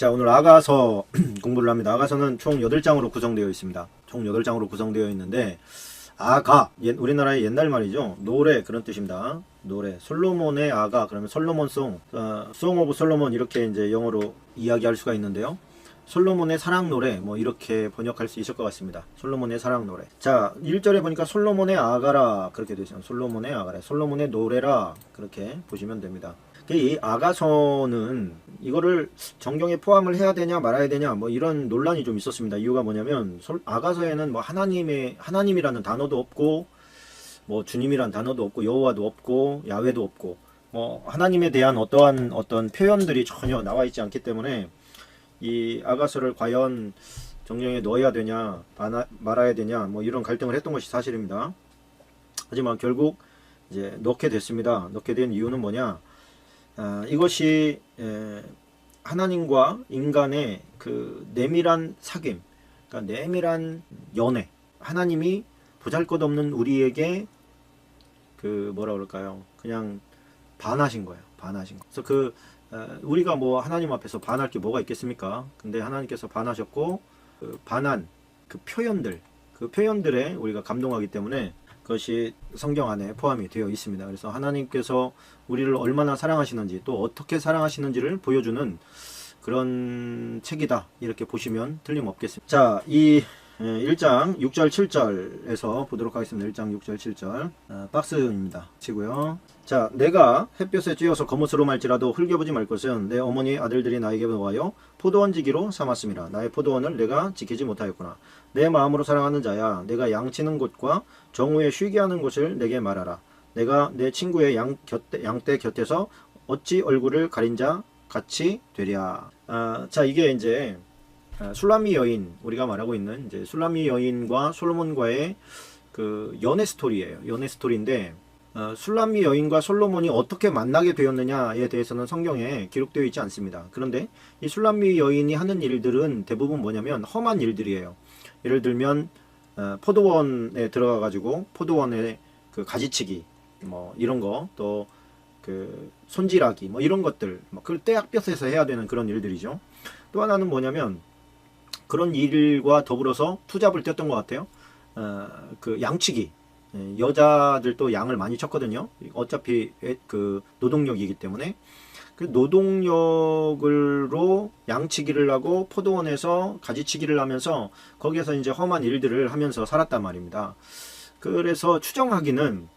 자, 오늘 아가서 공부를 합니다. 아가서는 총 8장으로 구성되어 있습니다. 총 8장으로 구성되어 있는데 아가 옛- 우리나라의 옛날 말이죠. 노래 그런 뜻입니다. 노래 솔로몬의 아가 그러면 솔로몬 송 어, 송 오브 솔로몬 이렇게 이제 영어로 이야기할 수가 있는데요. 솔로몬의 사랑 노래 뭐 이렇게 번역할 수 있을 것 같습니다. 솔로몬의 사랑 노래. 자, 1절에 보니까 솔로몬의 아가라 그렇게 있어요. 솔로몬의 아가라. 솔로몬의 노래라 그렇게 보시면 됩니다. 이 아가서는 이거를 정경에 포함을 해야 되냐 말아야 되냐 뭐 이런 논란이 좀 있었습니다. 이유가 뭐냐면 솔- 아가서에는 뭐 하나님의 하나님이라는 단어도 없고 뭐 주님이란 단어도 없고 여호와도 없고 야훼도 없고 뭐 하나님에 대한 어떠한 어떤 표현들이 전혀 나와 있지 않기 때문에 이 아가서를 과연 정령에 넣어야 되냐 말아야 되냐 뭐 이런 갈등을 했던 것이 사실입니다. 하지만 결국 이제 넣게 됐습니다. 넣게 된 이유는 뭐냐? 아, 이것이 에, 하나님과 인간의 그 내밀한 사귐, 그러니까 내밀한 연애. 하나님이 보잘것없는 우리에게 그 뭐라 그럴까요? 그냥 반하신 거예요. 반하신 거. 그래서 그 어, 우리가 뭐 하나님 앞에서 반할 게 뭐가 있겠습니까? 근데 하나님께서 반하셨고 그 반한 그 표현들, 그 표현들에 우리가 감동하기 때문에 그 것이 성경 안에 포함이 되어 있습니다. 그래서 하나님께서 우리를 얼마나 사랑하시는지 또 어떻게 사랑하시는지를 보여주는 그런 책이다. 이렇게 보시면 틀림없겠습니다. 자, 이 1장 6절 7절에서 보도록 하겠습니다. 1장 6절 7절 어, 박스입니다. 치고요. 자, 내가 햇볕에 쬐어서 거뭇으로 말지라도 흘겨보지 말 것은 내 어머니 아들들이 나에게 놓아여 포도원지기로 삼았음이라. 나의 포도원을 내가 지키지 못하였구나. 내 마음으로 사랑하는 자야, 내가 양치는 곳과 정오에 쉬게 하는 곳을 내게 말하라. 내가 내 친구의 양 곁, 양떼 곁에서 어찌 얼굴을 가린 자 같이 되랴. 아, 자, 이게 이제 아, 술라미 여인 우리가 말하고 있는 이제 술라미 여인과 솔로몬과의 그 연애 스토리예요. 연애 스토리인데 어, 술라미 여인과 솔로몬이 어떻게 만나게 되었느냐에 대해서는 성경에 기록되어 있지 않습니다. 그런데 이 술라미 여인이 하는 일들은 대부분 뭐냐면 험한 일들이에요. 예를 들면 어, 포도원에 들어가 가지고 포도원에 그 가지치기 뭐 이런 거 또 그 손질하기 뭐 이런 것들 뭐 그걸 떼약볕에서 해야 되는 그런 일들이죠. 또 하나는 뭐냐면 그런 일과 더불어서 투잡을 뛰었던 것 같아요. 어, 그 양치기 예, 여자들도 양을 많이 쳤거든요. 어차피 애- 그 노동력이기 때문에 그 노동력으로 양치기를 하고 포도원에서 가지치기를 하면서 거기에서 이제 험한 일들을 하면서 살았단 말입니다. 그래서 추정하기는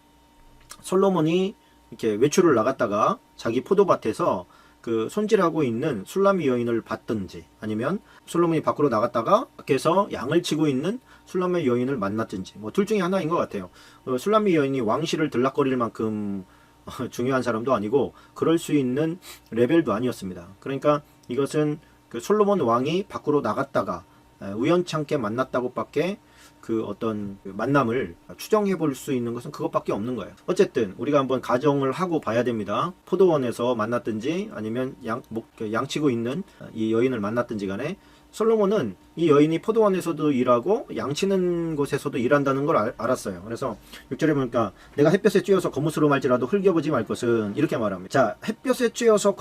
솔로몬이 이렇게 외출을 나갔다가 자기 포도밭에서 그 손질하고 있는 술라미 여인을 봤든지 아니면 솔로몬이 밖으로 나갔다가 밖에서 양을 치고 있는 술라미 여인을 만났든지 뭐 둘 중에 하나인 것 같아요. 어, 술라미 여인이 왕실을 들락거릴 만큼 어, 중요한 사람도 아니고 그럴 수 있는 레벨도 아니었습니다. 그러니까 이것은 그 솔로몬 왕이 밖으로 나갔다가 에, 우연찮게 만났다고밖에 그 어떤 그 만남을 추정해 볼 수 있는 것은 그것밖에 없는 거예요. 어쨌든 우리가 한번 가정을 하고 봐야 됩니다. 포도원에서 만났든지 아니면 양, 목, 그 양치고 있는 이 여인을 만났든지 간에 솔로몬은 이 여인이 포도원에서도 일하고 양치는 곳에서도 일한다는 걸 알, 알았어요. 그래서 6절에 보니까 내가 햇볕에 쬐어서 거뭇으로 말지라도 흘겨보지 말 것은 이렇게 말합니다. 자, 햇볕에 쬐어서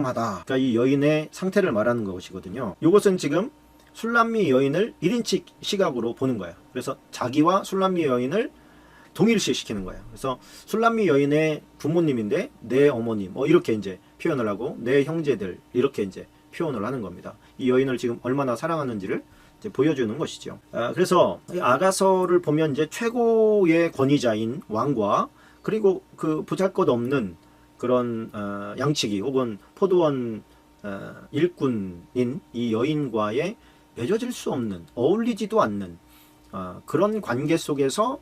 마다. 그러니까 이 여인의 상태를 말하는 것이거든요. 이것은 지금 술람미 여인을 1인칭 시각으로 보는 거예요. 그래서 자기와 술람미 여인을 동일시 시키는 거예요. 그래서 술람미 여인의 부모님인데 내 어머님 뭐 이렇게 이제 표현을 하고 내 형제들 이렇게 이제 표현을 하는 겁니다. 이 여인을 지금 얼마나 사랑하는지를 보여주는 것이죠. 아, 그래서 이 아가서를 보면 이제 최고의 권위자인 왕과 그리고 그 보잘것 없는 그런 어, 양치기 혹은 포도원 어, 일꾼인 이 여인과의 맺어질 수 없는 어울리지도 않는 어, 그런 관계 속에서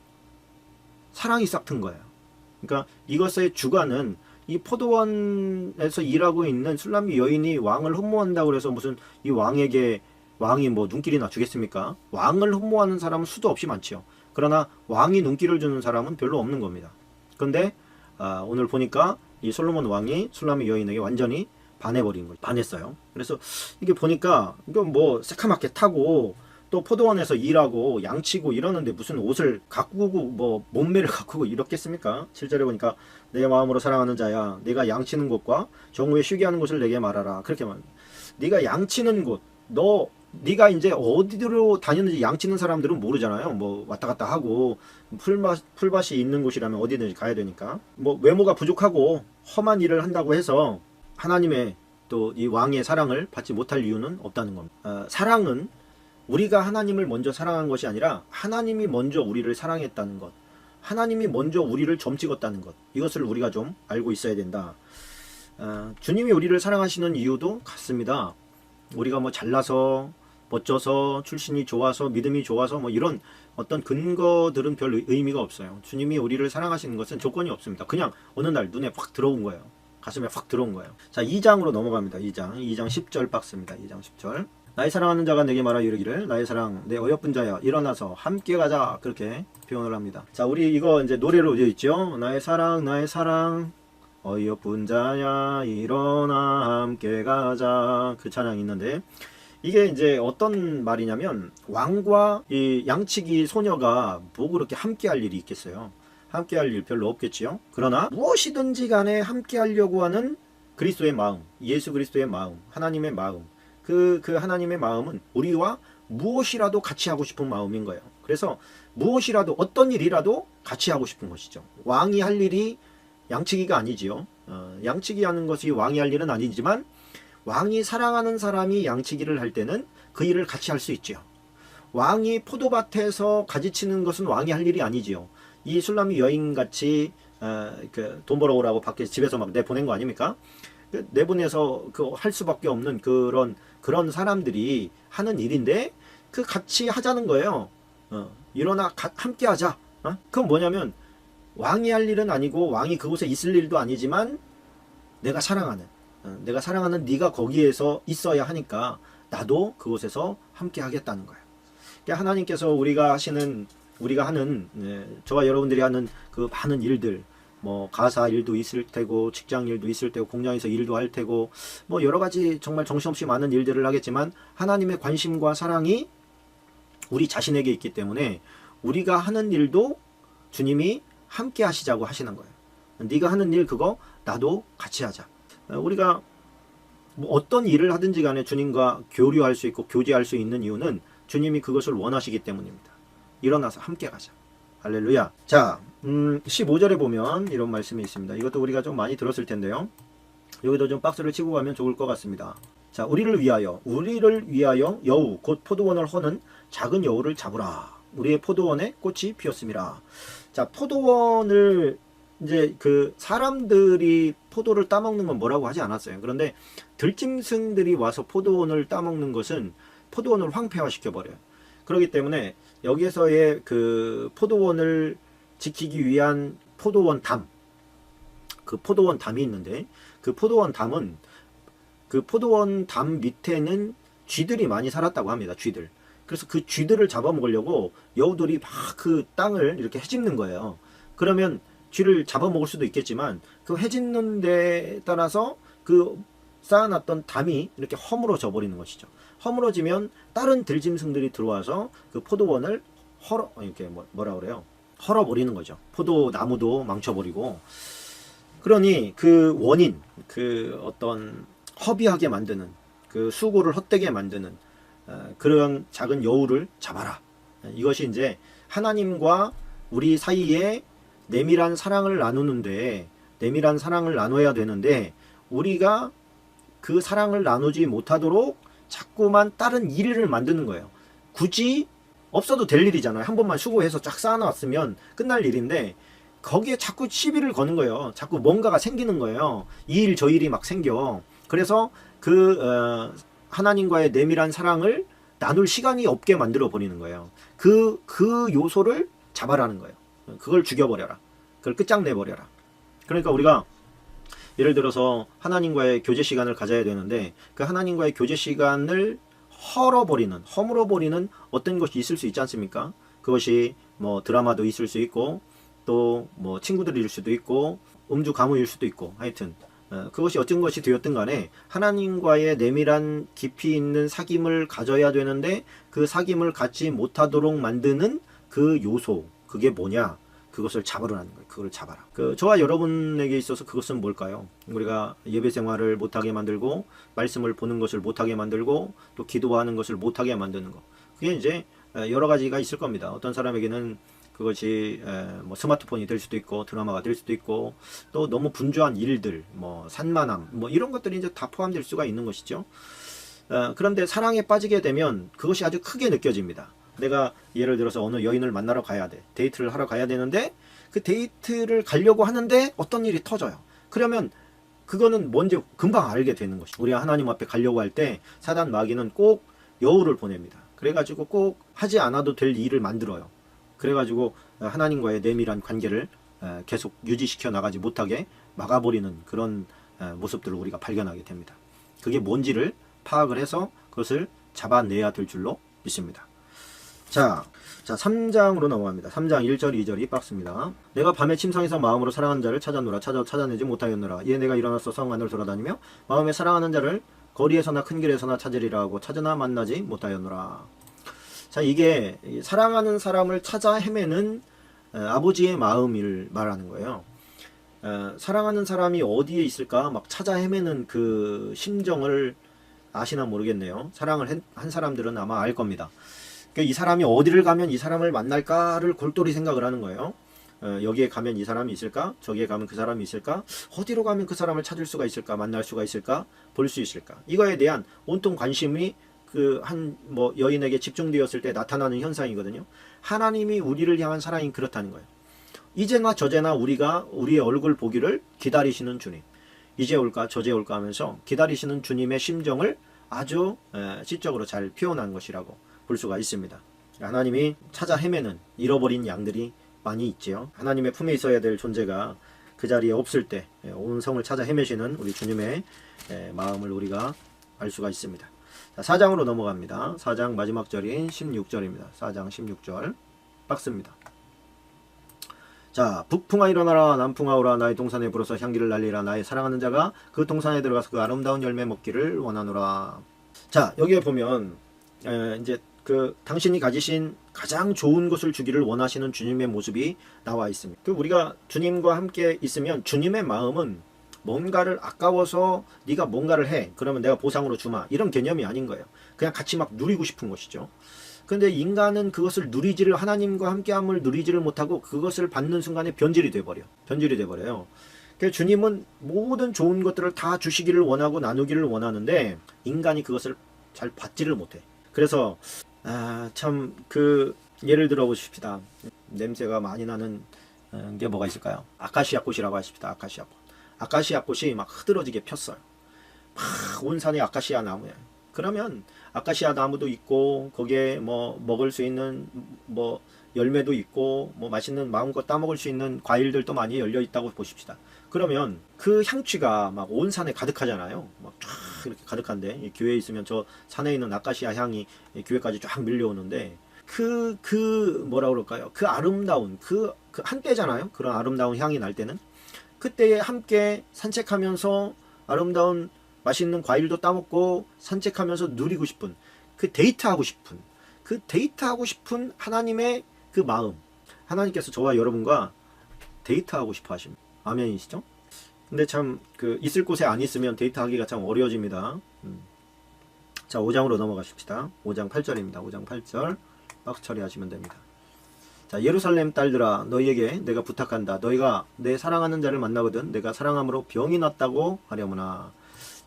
사랑이 싹튼 거예요. 그러니까 이것의 주관은 이 포도원에서 일하고 있는 술람미 여인이 왕을 흠모한다고 그래서 무슨 이 왕에게 왕이 뭐 눈길이나 주겠습니까? 왕을 흠모하는 사람은 수도 없이 많지요. 그러나 왕이 눈길을 주는 사람은 별로 없는 겁니다. 그런데 아, 오늘 보니까 이 솔로몬 왕이 술람미 여인에게 완전히 반해버린 거죠. 반했어요. 그래서 이게 보니까 이거 뭐 새카맣게 타고 또 포도원에서 일하고 양치고 이러는데 무슨 옷을 가꾸고 뭐 몸매를 가꾸고 이렇겠습니까? 7절에 보니까 내 마음으로 사랑하는 자야 내가 양치는 곳과 정오에 쉬게 하는 곳을 내게 말하라 그렇게 말. 네가 양치는 곳, 너 네가 이제 어디로 다니는지 양치는 사람들은 모르잖아요. 뭐 왔다 갔다 하고 풀밭 풀밭이 있는 곳이라면 어디든지 가야 되니까. 뭐 외모가 부족하고 험한 일을 한다고 해서 하나님의 또 이 왕의 사랑을 받지 못할 이유는 없다는 겁니다. 어, 사랑은 우리가 하나님을 먼저 사랑한 것이 아니라 하나님이 먼저 우리를 사랑했다는 것. 하나님이 먼저 우리를 점 찍었다는 것. 이것을 우리가 좀 알고 있어야 된다. 어, 주님이 우리를 사랑하시는 이유도 같습니다. 우리가 뭐 잘나서 멋져서 출신이 좋아서 믿음이 좋아서 뭐 이런 어떤 근거들은 별 의- 의미가 없어요. 주님이 우리를 사랑하시는 것은 조건이 없습니다. 그냥 어느 날 눈에 확 들어온 거예요. 가슴에 확 들어온 거예요. 자, 2장으로 넘어갑니다. 2장. 2장 10절 박스입니다. 2장 10절. 나의 사랑하는 자가 내게 말하 이르기를 나의 사랑 내 어여쁜 자야 일어나서 함께 가자 그렇게 표현을 합니다. 자, 우리 이거 이제 노래로 되어 있죠. 나의 사랑 나의 사랑 어여쁜 자야 일어나 함께 가자 그 찬양이 있는데 이게 이제 어떤 말이냐면 왕과 이 양치기 소녀가 뭐 그렇게 함께 할 일이 있겠어요. 함께 할 일 별로 없겠지요. 그러나 무엇이든지 간에 함께 하려고 하는 그리스도의 마음, 예수 그리스도의 마음, 하나님의 마음. 그, 그 하나님의 마음은 우리와 무엇이라도 같이 하고 싶은 마음인 거예요. 그래서 무엇이라도 어떤 일이라도 같이 하고 싶은 것이죠. 왕이 할 일이 양치기가 아니지요. 어, 양치기 하는 것이 왕이 할 일은 아니지만 왕이 사랑하는 사람이 양치기를 할 때는 그 일을 같이 할 수 있지요. 왕이 포도밭에서 가지치는 것은 왕이 할 일이 아니지요. 이 술람이 여인같이 어, 그돈 벌어오라고 밖에 집에서 막 내보낸 거 아닙니까? 그 내보내서 그 할 수밖에 없는 그런 그런 사람들이 하는 일인데 그 같이 하자는 거예요. 어, 일어나 가- 함께 하자. 어? 그건 뭐냐면 왕이 할 일은 아니고 왕이 그곳에 있을 일도 아니지만 내가 사랑하는 어, 내가 사랑하는 네가 거기에서 있어야 하니까 나도 그곳에서 함께 하겠다는 거예요. 그러니까 하나님께서 우리가 하시는 우리가 하는 네, 저와 여러분들이 하는 그 많은 일들 뭐 가사 일도 있을 테고 직장 일도 있을 테고 공장에서 일도 할 테고 뭐 여러 가지 정말 정신없이 많은 일들을 하겠지만 하나님의 관심과 사랑이 우리 자신에게 있기 때문에 우리가 하는 일도 주님이 함께 하시자고 하시는 거예요. 네가 하는 일 그거 나도 같이 하자. 어, 우리가 뭐 어떤 일을 하든지 간에 주님과 교류할 수 있고 교제할 수 있는 이유는 주님이 그것을 원하시기 때문입니다. 일어나서 함께 가자. 할렐루야. 자, 음, 15절에 보면 이런 말씀이 있습니다. 이것도 우리가 좀 많이 들었을 텐데요. 여기도 좀 박스를 치고 가면 좋을 것 같습니다. 자, 우리를 위하여, 우리를 위하여 여우, 곧 포도원을 허는 작은 여우를 잡으라. 우리의 포도원에 꽃이 피었습니다. 자, 포도원을 이제 그 사람들이 포도를 따먹는 건 뭐라고 하지 않았어요. 그런데 들짐승들이 와서 포도원을 따먹는 것은 포도원을 황폐화시켜 버려요. 그렇기 때문에 여기에서의 그 포도원을 지키기 위한 포도원 담, 그 포도원 담이 있는데 그 포도원 담은 그 포도원 담 밑에는 쥐들이 많이 살았다고 합니다. 쥐들. 그래서 그 쥐들을 잡아먹으려고 여우들이 막 그 땅을 이렇게 헤집는 거예요. 그러면 쥐를 잡아먹을 수도 있겠지만 그 헤집는 데 따라서 그 쌓아놨던 담이 이렇게 허물어져 버리는 것이죠. 허물어지면 다른 들짐승들이 들어와서 그 포도원을 헐어 이렇게 뭐, 뭐라 그래요? 헐어버리는 거죠. 포도 나무도 망쳐버리고. 그러니 그 원인, 그 어떤 허비하게 만드는 그 수고를 헛되게 만드는 어, 그런 작은 여우를 잡아라. 이것이 이제 하나님과 우리 사이에 내밀한 사랑을 나누는데 내밀한 사랑을 나눠야 되는데 우리가 그 사랑을 나누지 못하도록 자꾸만 다른 일을 만드는 거예요. 굳이 없어도 될 일이잖아요. 한 번만 수고해서 쫙 쌓아놨으면 끝날 일인데 거기에 자꾸 시비를 거는 거예요. 자꾸 뭔가가 생기는 거예요. 이 일 저 일이 막 생겨. 그래서 그 어, 하나님과의 내밀한 사랑을 나눌 시간이 없게 만들어 버리는 거예요. 그그 요소를 잡아라는 거예요. 그걸 죽여버려라. 그걸 끝장내 버려라. 그러니까 우리가 예를 들어서 하나님과의 교제 시간을 가져야 되는데 그 하나님과의 교제 시간을 헐어버리는, 허물어버리는 어떤 것이 있을 수 있지 않습니까? 그것이 뭐 드라마도 있을 수 있고 또 뭐 친구들일 수도 있고 음주 가무일 수도 있고 하여튼 어, 그것이 어떤 것이 되었든 간에 하나님과의 내밀한 깊이 있는 사귐을 가져야 되는데 그 사귐을 갖지 못하도록 만드는 그 요소 그게 뭐냐? 그것을 잡으라는 거예요. 그걸 잡아라. 그 저와 여러분에게 있어서 그것은 뭘까요? 우리가 예배 생활을 못하게 만들고 말씀을 보는 것을 못하게 만들고 또 기도하는 것을 못하게 만드는 거. 그게 이제 에, 여러 가지가 있을 겁니다. 어떤 사람에게는 그것이 에, 뭐 스마트폰이 될 수도 있고 드라마가 될 수도 있고 또 너무 분주한 일들, 뭐 산만함, 뭐 이런 것들이 이제 다 포함될 수가 있는 것이죠. 어, 그런데 사랑에 빠지게 되면 그것이 아주 크게 느껴집니다. 내가 예를 들어서 어느 여인을 만나러 가야 돼. 데이트를 하러 가야 되는데 그 데이트를 가려고 하는데 어떤 일이 터져요. 그러면 그거는 뭔지 금방 알게 되는 것이. 우리가 하나님 앞에 가려고 할 때 사단 마귀는 꼭 여우를 보냅니다. 그래가지고 꼭 하지 않아도 될 일을 만들어요. 그래가지고 하나님과의 내밀한 관계를 에, 계속 유지시켜 나가지 못하게 막아버리는 그런 에, 모습들을 우리가 발견하게 됩니다. 그게 뭔지를 파악을 해서 그것을 잡아내야 될 줄로 믿습니다. 자, 자 3장으로 넘어갑니다. 3장 1절 2절이 박스입니다. 내가 밤에 침상에서 마음으로 사랑하는 자를 찾아노라 찾아 찾아내지 못하였노라. 이에 내가 일어나서 성 안을 돌아다니며 마음에 사랑하는 자를 거리에서나 큰 길에서나 찾으리라 하고 찾으나 만나지 못하였노라. 자, 이게 이 사랑하는 사람을 찾아 헤매는 어, 아버지의 마음을 말하는 거예요. 어, 사랑하는 사람이 어디에 있을까 막 찾아 헤매는 그 심정을 아시나 모르겠네요. 사랑을 한- 한 사람들은 아마 알 겁니다. 그러니까 이 사람이 어디를 가면 이 사람을 만날까를 골똘히 생각을 하는 거예요. 어, 여기에 가면 이 사람이 있을까? 저기에 가면 그 사람이 있을까? 어디로 가면 그 사람을 찾을 수가 있을까? 만날 수가 있을까? 볼 수 있을까? 이거에 대한 온통 관심이 그 한 뭐 여인에게 집중되었을 때 나타나는 현상이거든요. 하나님이 우리를 향한 사랑이 그렇다는 거예요. 이제나 저제나 우리가 우리의 얼굴 보기를 기다리시는 주님. 이제 올까 저제 올까 하면서 기다리시는 주님의 심정을 아주 에, 시적으로 잘 표현한 것이라고 볼 수가 있습니다. 하나님이 찾아 헤매는 잃어버린 양들이 많이 있지요. 하나님의 품에 있어야 될 존재가 그 자리에 없을 때 온 성을 찾아 헤매시는 우리 주님의 에, 마음을 우리가 알 수가 있습니다. 자, 4장으로 넘어갑니다. 4장 마지막 절인 16절입니다. 4장 16절 박스입니다. 자, 북풍아 일어나라, 남풍아 오라, 나의 동산에 불어서 향기를 날리라, 나의 사랑하는 자가 그 동산에 들어가서 그 아름다운 열매 먹기를 원하노라. 자, 여기에 보면 에, 이제 그 당신이 가지신 가장 좋은 것을 주기를 원하시는 주님의 모습이 나와 있습니다. 그 우리가 주님과 함께 있으면 주님의 마음은 뭔가를 아까워서 네가 뭔가를 해 그러면 내가 보상으로 주마 이런 개념이 아닌 거예요. 그냥 같이 막 누리고 싶은 것이죠. 근데 인간은 그것을 누리지를 하나님과 함께함을 누리지를 못하고 그것을 받는 순간에 변질이 돼버려. 변질이 돼버려요. 그래서 주님은 모든 좋은 것들을 다 주시기를 원하고 나누기를 원하는데 인간이 그것을 잘 받지를 못해. 그래서 아, 참 그 예를 들어 보십시다. 냄새가 많이 나는 어, 게 뭐가 있을까요? 아카시아 꽃이라고 하십시다. 아카시아 꽃. 아카시아 꽃이 막 흐드러지게 폈어요. 막 온 산이 아카시아 나무야. 그러면 아카시아 나무도 있고 거기에 뭐 먹을 수 있는 뭐 열매도 있고 뭐 맛있는 마음껏 따먹을 수 있는 과일들도 많이 열려 있다고 보십시다. 그러면 그 향취가 막 온 산에 가득하잖아요. 막 쫙 이렇게 가득한데 이 교회에 있으면 저 산에 있는 아카시아 향이 이 교회까지 쫙 밀려오는데 그그 뭐라 그럴까요? 그 아름다운 그, 그 한때잖아요. 그런 아름다운 향이 날 때는 그때에 함께 산책하면서 아름다운 맛있는 과일도 따먹고 산책하면서 누리고 싶은 그 데이트하고 싶은 그 데이트하고 싶은 하나님의 그 마음 하나님께서 저와 여러분과 데이트하고 싶어 하십니다. 아멘이시죠? 근데 참 그 있을 곳에 안 있으면 데이트하기가 참 어려워집니다. 음. 자 5장으로 넘어가십시다. 5장 8절입니다. 5장 8절 박스 처리하시면 됩니다. 자 예루살렘 딸들아 너희에게 내가 부탁한다. 너희가 내 사랑하는 자를 만나거든 내가 사랑함으로 병이 났다고 하려무나.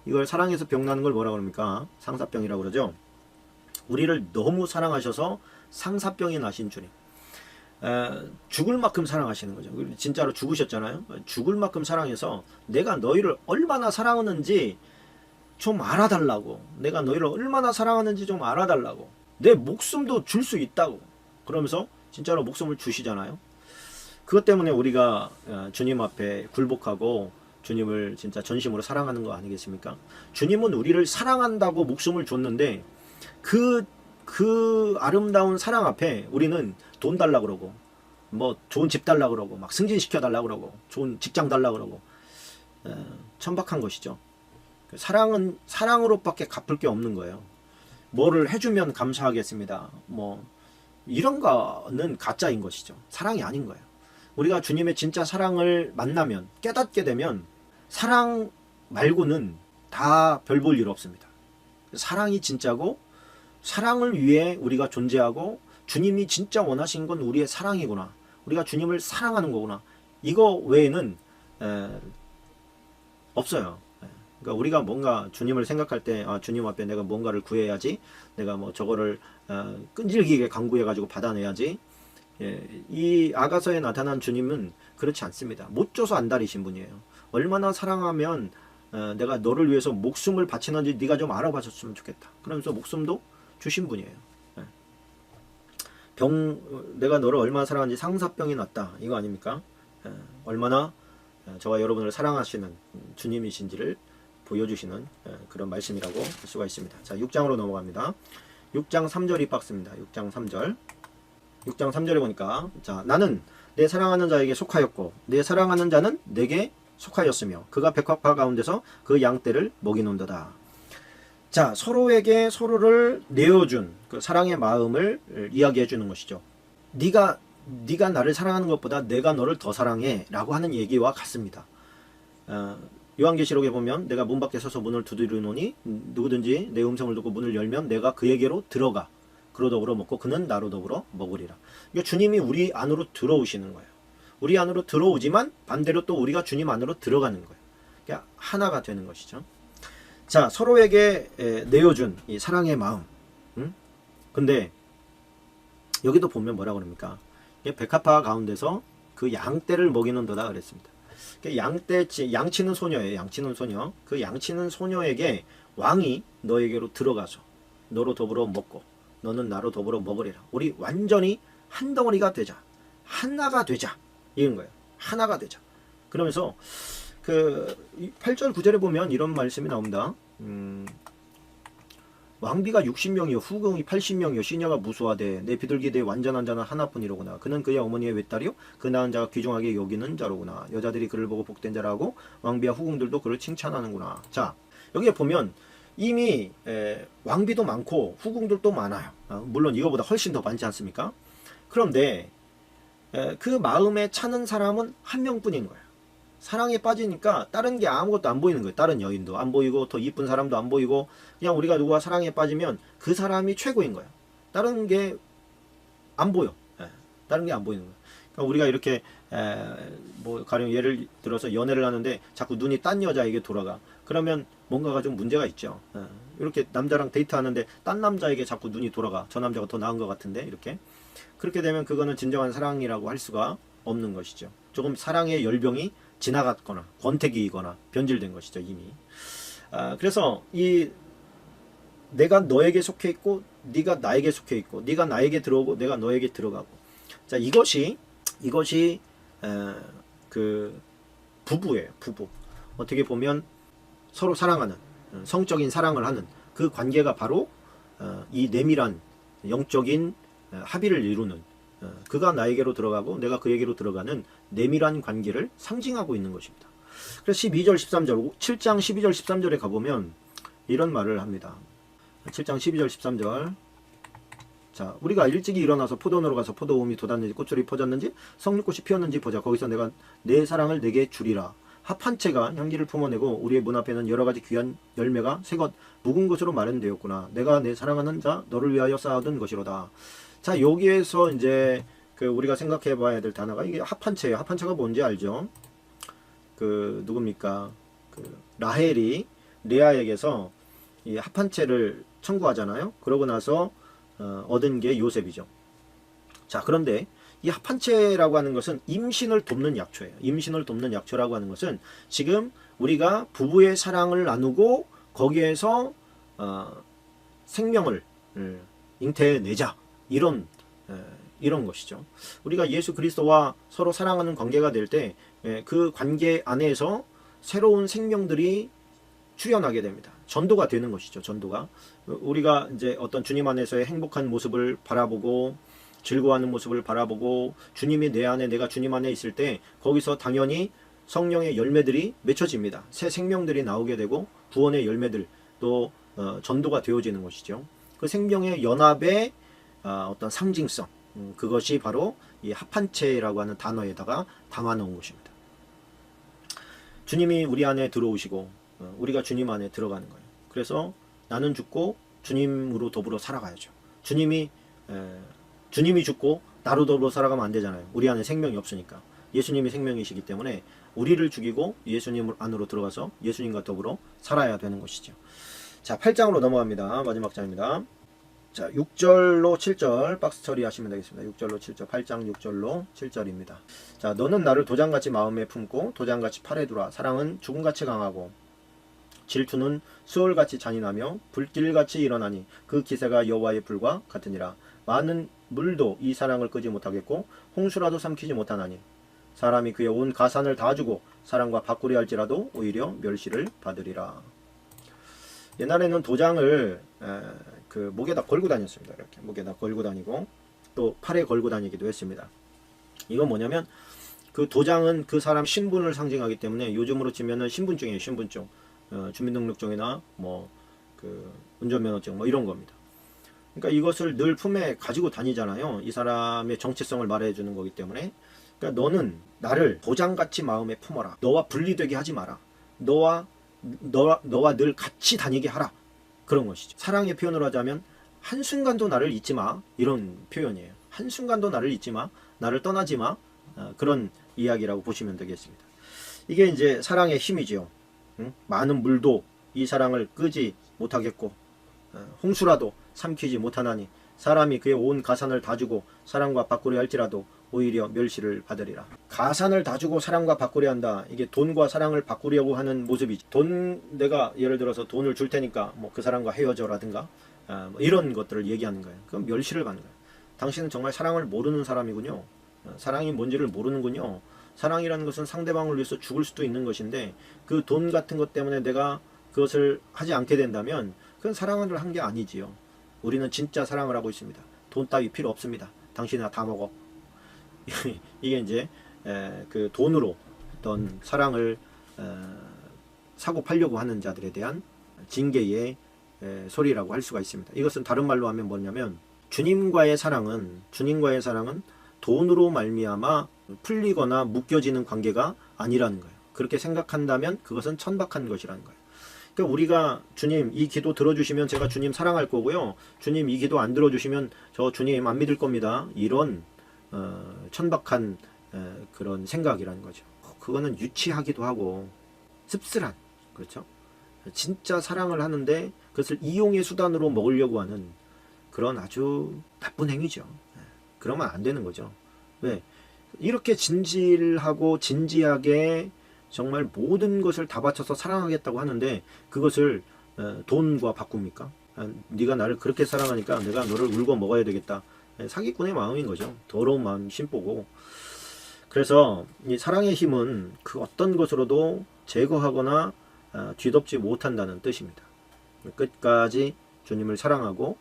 이걸 사랑해서 병 나는 걸 뭐라 그럽니까? 상사병이라고 그러죠. 우리를 너무 사랑하셔서 상사병이 나신 주님. 에, 죽을 만큼 사랑하시는 거죠. 진짜로 죽으셨잖아요. 죽을 만큼 사랑해서 내가 너희를 얼마나 사랑하는지 좀 알아달라고. 내가 너희를 얼마나 사랑하는지 좀 알아달라고. 내 목숨도 줄 수 있다고. 그러면서 진짜로 목숨을 주시잖아요. 그것 때문에 우리가 어, 주님 앞에 굴복하고 주님을 진짜 전심으로 사랑하는 거 아니겠습니까? 주님은 우리를 사랑한다고 목숨을 줬는데 그, 그 아름다운 사랑 앞에 우리는 돈 달라 그러고 뭐 좋은 집 달라 그러고 막 승진시켜 달라 그러고 좋은 직장 달라 그러고 에, 천박한 것이죠. 그 사랑은 사랑으로밖에 갚을 게 없는 거예요. 뭐를 해주면 감사하겠습니다. 뭐 이런 거는 가짜인 것이죠. 사랑이 아닌 거예요. 우리가 주님의 진짜 사랑을 만나면 깨닫게 되면 사랑 말고는 다 별 볼 일 없습니다. 사랑이 진짜고 사랑을 위해 우리가 존재하고 주님이 진짜 원하신 건 우리의 사랑이구나. 우리가 주님을 사랑하는 거구나. 이거 외에는 에, 없어요. 예. 그러니까 우리가 뭔가 주님을 생각할 때 아, 주님 앞에 내가 뭔가를 구해야지. 내가 뭐 저거를 어, 끈질기게 강구해 가지고 받아내야지. 예, 이 아가서에 나타난 주님은 그렇지 않습니다. 못 줘서 안달이신 분이에요. 얼마나 사랑하면 어, 내가 너를 위해서 목숨을 바치는지 네가 좀 알아봐줬으면 좋겠다. 그러면서 목숨도 주신 분이에요. 예. 병 내가 너를 얼마나 사랑하는지 상사병이 났다. 이거 아닙니까? 예, 얼마나 어, 저와 여러분을 사랑하시는 주님이신지를 보여주시는 예, 그런 말씀이라고 할 수가 있습니다. 자, 6장으로 넘어갑니다. 6장 3절이 박스입니다. 6장 3절. 6장 3절에 보니까 자, 나는 내 사랑하는 자에게 속하였고 내 사랑하는 자는 내게 속하였으며 그가 백합화 가운데서 그 양떼를 먹이는도다. 자, 서로에게 서로를 내어준 그 사랑의 마음을 이야기해 주는 것이죠. 네가 네가 나를 사랑하는 것보다 내가 너를 더 사랑해라고 하는 얘기와 같습니다. 어, 요한계시록에 보면 내가 문 밖에 서서 문을 두드리노니 누구든지 내 음성을 듣고 문을 열면 내가 그에게로 들어가 그로 더불어 먹고 그는 나로 더불어 먹으리라. 이게 주님이 우리 안으로 들어오시는 거예요. 우리 안으로 들어오지만 반대로 또 우리가 주님 안으로 들어가는 거예요. 그러니까 하나가 되는 것이죠. 자, 서로에게 에, 내어준 이 사랑의 마음. 응? 근데 여기도 보면 뭐라 그럽니까? 백합화 가운데서 그 양떼를 먹이는 도다 그랬습니다. 그 양떼 양치는 소녀예요. 양치는 소녀. 그 양치는 소녀에게 왕이 너에게로 들어가서 너로 더불어 먹고 너는 나로 더불어 먹으리라. 우리 완전히 한 덩어리가 되자. 하나가 되자. 이런 거예요. 하나가 되자. 그러면서 그 8절 9절에 보면 이런 말씀이 나옵니다. 음, 왕비가 60명이요 후궁이 80명이요 시녀가 무수하되 내 비둘기대 완전한 자는 하나뿐이로구나. 그는 그의 어머니의 외딸이요 그 낳은 자가 귀중하게 여기는 자로구나. 여자들이 그를 보고 복된 자라고 왕비와 후궁들도 그를 칭찬하는구나. 자 여기에 보면 이미 에, 왕비도 많고 후궁들도 많아요. 아, 물론 이거보다 훨씬 더 많지 않습니까? 그런데 에, 그 마음에 차는 사람은 한 명뿐인 거예요 사랑에 빠지니까 다른 게 아무것도 안 보이는 거예요. 다른 여인도 안 보이고 더 이쁜 사람도 안 보이고 그냥 우리가 누가 사랑에 빠지면 그 사람이 최고인 거예요. 다른 게 안 보여. 예, 다른 게 안 보이는 거예요. 그러니까 우리가 이렇게 에, 뭐 가령 예를 들어서 연애를 하는데 자꾸 눈이 딴 여자에게 돌아가. 그러면 뭔가가 좀 문제가 있죠. 예, 이렇게 남자랑 데이트하는데 딴 남자에게 자꾸 눈이 돌아가. 저 남자가 더 나은 것 같은데 이렇게 그렇게 되면 그거는 진정한 사랑이라고 할 수가 없는 것이죠. 조금 사랑의 열병이 지나갔거나 권태기이거나 변질된 것이죠 이미. 아, 그래서 이 내가 너에게 속해 있고 네가 나에게 속해 있고 네가 나에게 들어오고 내가 너에게 들어가고 자 이것이 이것이 에, 그 부부예요 부부 어떻게 보면 서로 사랑하는 어, 성적인 사랑을 하는 그 관계가 바로 어, 이 내밀한 영적인 어, 합의를 이루는 어, 그가 나에게로 들어가고 내가 그에게로 들어가는 내밀한 관계를 상징하고 있는 것입니다. 그래서 12절 13절 7장 12절 13절에 가보면 이런 말을 합니다. 7장 12절 13절. 자 우리가 일찍이 일어나서 포도원으로 가서 포도움이 돋았는지 꽃들이 퍼졌는지 성육꽃이 피었는지 보자. 거기서 내가 내 사랑을 내게 주리라. 합한 채가 향기를 품어내고 우리의 문 앞에는 여러 가지 귀한 열매가 새것 묵은 것으로 마련되었구나. 내가 내 사랑하는 자 너를 위하여 쌓아둔 것이로다 자 여기에서 이제 그 우리가 생각해 봐야 될 단어가 이게 합한체예요. 합한체가 뭔지 알죠? 그 누굽니까? 그 라헬이 레아에게서 이 합한체를 청구하잖아요. 그러고 나서 어, 얻은 게 요셉이죠. 자 그런데 이 합한체라고 하는 것은 임신을 돕는 약초예요. 임신을 돕는 약초라고 하는 것은 지금 우리가 부부의 사랑을 나누고 거기에서 어, 생명을 음, 잉태내자 이런 에, 이런 것이죠. 우리가 예수 그리스도와 서로 사랑하는 관계가 될 때 그 관계 안에서 새로운 생명들이 출현하게 됩니다. 전도가 되는 것이죠. 전도가 우리가 이제 어떤 주님 안에서의 행복한 모습을 바라보고 즐거워하는 모습을 바라보고 주님이 내 안에 내가 주님 안에 있을 때 거기서 당연히 성령의 열매들이 맺혀집니다. 새 생명들이 나오게 되고 구원의 열매들 또 어, 전도가 되어지는 것이죠. 그 생명의 연합의 어, 어떤 상징성 음, 그것이 바로 이 합한체라고 하는 단어에다가 담아 놓은 것입니다. 주님이 우리 안에 들어오시고 어, 우리가 주님 안에 들어가는 거예요. 그래서 나는 죽고 주님으로 더불어 살아가야죠. 주님이 에, 주님이 죽고 나로 더불어 살아가면 안 되잖아요. 우리 안에 생명이 없으니까. 예수님이 생명이시기 때문에 우리를 죽이고 예수님 안으로 들어가서 예수님과 더불어 살아야 되는 것이죠. 자, 8장으로 넘어갑니다. 마지막 장입니다. 자, 6절로 7절 박스 처리하시면 되겠습니다. 6절로 7절, 8장 6절로 7절입니다. 자, 너는 나를 도장같이 마음에 품고 도장같이 팔에 두라. 사랑은 죽음같이 강하고 질투는 수월같이 잔인하며 불길같이 일어나니 그 기세가 여호와의 불과 같으니라. 많은 물도 이 사랑을 끄지 못하겠고 홍수라도 삼키지 못하나니 사람이 그의 온 가산을 다 주고 사랑과 바꾸려 할지라도 오히려 멸시를 받으리라. 옛날에는 도장을 에, 그 목에다 걸고 다녔습니다. 이렇게 목에다 걸고 다니고 또 팔에 걸고 다니기도 했습니다. 이건 뭐냐면 그 도장은 그 사람 신분을 상징하기 때문에 요즘으로 치면은 신분증이에요. 신분증, 어, 주민등록증이나 뭐 그 운전면허증 뭐 이런 겁니다. 그러니까 이것을 늘 품에 가지고 다니잖아요. 이 사람의 정체성을 말해주는 거기 때문에. 그러니까 너는 나를 도장같이 마음에 품어라. 너와 분리되게 하지 마라. 너와 너와, 너와 늘 같이 다니게 하라. 그런 것이죠. 사랑의 표현을 하자면 한순간도 나를 잊지 마. 이런 표현이에요. 한순간도 나를 잊지 마. 나를 떠나지 마. 어, 그런 이야기라고 보시면 되겠습니다. 이게 이제 사랑의 힘이지요. 응? 많은 물도 이 사랑을 끄지 못하겠고 어, 홍수라도 삼키지 못하나니 사람이 그의 온 가산을 다 주고 사랑과 바꾸려 할지라도 오히려 멸시를 받으리라. 가산을 다 주고 사랑과 바꾸려 한다. 이게 돈과 사랑을 바꾸려고 하는 모습이지. 돈 내가 예를 들어서 돈을 줄 테니까 뭐 그 사람과 헤어져라든가 아, 뭐 이런 것들을 얘기하는 거예요. 그럼 멸시를 받는 거예요. 당신은 정말 사랑을 모르는 사람이군요. 어, 사랑이 뭔지를 모르는군요. 사랑이라는 것은 상대방을 위해서 죽을 수도 있는 것인데 그 돈 같은 것 때문에 내가 그것을 하지 않게 된다면 그건 사랑을 한 게 아니지요. 우리는 진짜 사랑을 하고 있습니다. 돈 따위 필요 없습니다. 당신아 다 먹어. 이게 이제 에, 그 돈으로 어떤 사랑을 어, 사고 팔려고 하는 자들에 대한 징계의 에, 소리라고 할 수가 있습니다. 이것은 다른 말로 하면 뭐냐면 주님과의 사랑은 주님과의 사랑은 돈으로 말미암아 풀리거나 묶여지는 관계가 아니라는 거예요. 그렇게 생각한다면 그것은 천박한 것이라는 거예요. 그러니까 우리가 주님 이 기도 들어주시면 제가 주님 사랑할 거고요. 주님 이 기도 안 들어주시면 저 주님 안 믿을 겁니다. 이런 어, 천박한 에, 그런 생각이라는 거죠. 그거는 유치하기도 하고 씁쓸한 그렇죠. 진짜 사랑을 하는데 그것을 이용의 수단으로 먹으려고 하는 그런 아주 나쁜 행위죠. 예, 그러면 안 되는 거죠. 왜 이렇게 진실하고 진지하게 정말 모든 것을 다 바쳐서 사랑하겠다고 하는데 그것을 어, 돈과 바꿉니까? 아, 네가 나를 그렇게 사랑하니까 내가 너를 울고 먹어야 되겠다. 예, 사기꾼의 마음인 거죠. 더러운 마음 심보고. 그래서 이 사랑의 힘은 그 어떤 것으로도 제거하거나 아, 뒤덮지 못한다는 뜻입니다. 끝까지 주님을 사랑하고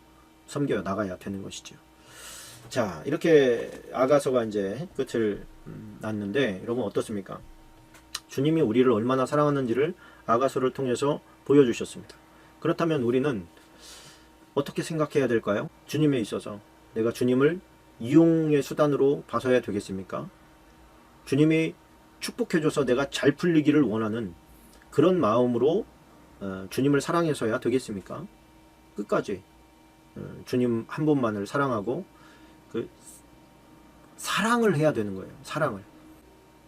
섬겨 나가야 되는 것이죠. 자, 이렇게 아가서가 이제 끝을 음, 났는데 여러분 어떻습니까? 주님이 우리를 얼마나 사랑하는지를 아가서를 통해서 보여주셨습니다. 그렇다면 우리는 어떻게 생각해야 될까요? 주님에 있어서 내가 주님을 이용의 수단으로 봐서야 되겠습니까? 주님이 축복해줘서 내가 잘 풀리기를 원하는 그런 마음으로 어, 주님을 사랑해서야 되겠습니까? 끝까지 어, 주님 한 분만을 사랑하고 그 사랑을 해야 되는 거예요. 사랑을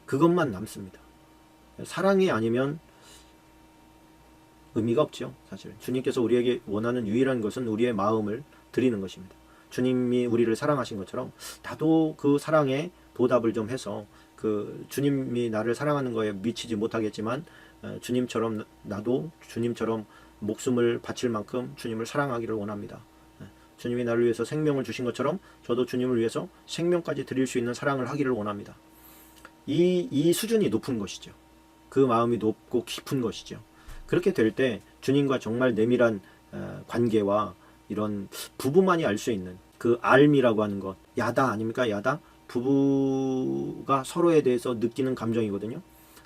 그것만 남습니다. 사랑이 아니면 의미가 없죠. 사실 주님께서 우리에게 원하는 유일한 것은 우리의 마음을 드리는 것입니다. 주님이 우리를 사랑하신 것처럼 나도 그 사랑에 보답을 좀 해서 그 주님이 나를 사랑하는 거에 미치지 못하겠지만 어, 주님처럼 나도 주님처럼 목숨을 바칠 만큼 주님을 사랑하기를 원합니다. 예, 주님이 나를 위해서 생명을 주신 것처럼 저도 주님을 위해서 생명까지 드릴 수 있는 사랑을 하기를 원합니다. 이, 이 수준이 높은 것이죠. 그 마음이 높고 깊은 것이죠. 그렇게 될 때 주님과 정말 내밀한 어, 관계와 이런 부부만이 알 수 있는 그 알미라고 하는 것. 야다 아닙니까? 야다? 부부가 서로에 대해서 느끼는 감정이거든요.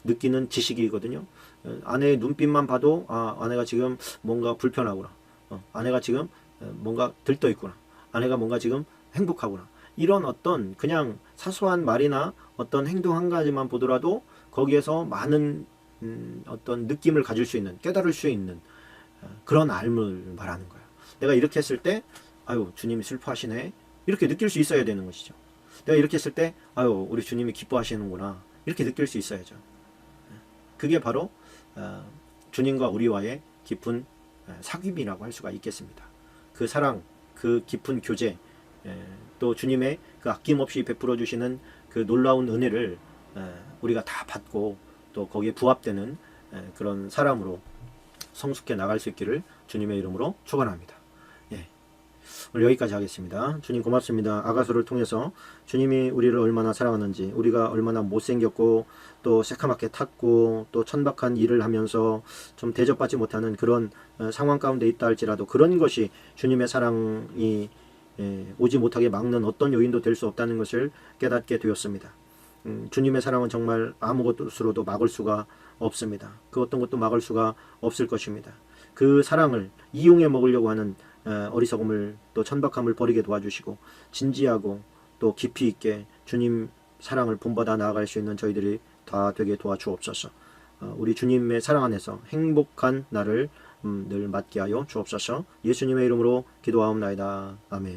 느끼는 지식이거든요. 어, 아내의 눈빛만 봐도 아 아내가 지금 뭔가 불편하구나. 어, 아내가 지금 어, 뭔가 들떠 있구나. 아내가 뭔가 지금 행복하구나. 이런 어떤 그냥 사소한 말이나 어떤 행동 한 가지만 보더라도 거기에서 많은 음, 어떤 느낌을 가질 수 있는 깨달을 수 있는 어, 그런 알을 말하는 거예요. 내가 이렇게 했을 때 아유 주님이 슬퍼하시네 이렇게 느낄 수 있어야 되는 것이죠. 내가 이렇게 했을 때 아유 우리 주님이 기뻐하시는구나 이렇게 느낄 수 있어야죠. 그게 바로 어, 주님과 우리와의 깊은 어, 사귐이라고 할 수가 있겠습니다. 그 사랑, 그 깊은 교제, 에, 또 주님의 그 아낌없이 베풀어 주시는 그 놀라운 은혜를 에, 우리가 다 받고 또 거기에 부합되는 에, 그런 사람으로 성숙해 나갈 수 있기를 주님의 이름으로 축원합니다. 예. 오늘 여기까지 하겠습니다. 주님 고맙습니다. 아가서를 통해서 주님이 우리를 얼마나 사랑하는지, 우리가 얼마나 못생겼고 또 새카맣게 탔고 또 천박한 일을 하면서 좀 대접받지 못하는 그런 어, 상황 가운데 있다 할지라도 그런 것이 주님의 사랑이 예, 오지 못하게 막는 어떤 요인도 될 수 없다는 것을 깨닫게 되었습니다. 음, 주님의 사랑은 정말 아무것으로도 막을 수가 없습니다. 그 어떤 것도 막을 수가 없을 것입니다. 그 사랑을 이용해 먹으려고 하는 어, 어리석음을 또 천박함을 버리게 도와주시고 진지하고 또 깊이 있게 주님 사랑을 본받아 나아갈 수 있는 저희들이 다 되게 도와주옵소서. 어, 우리 주님의 사랑 안에서 행복한 날을 음, 늘 맞게 하여 주옵소서. 예수님의 이름으로 기도하옵나이다. 아멘.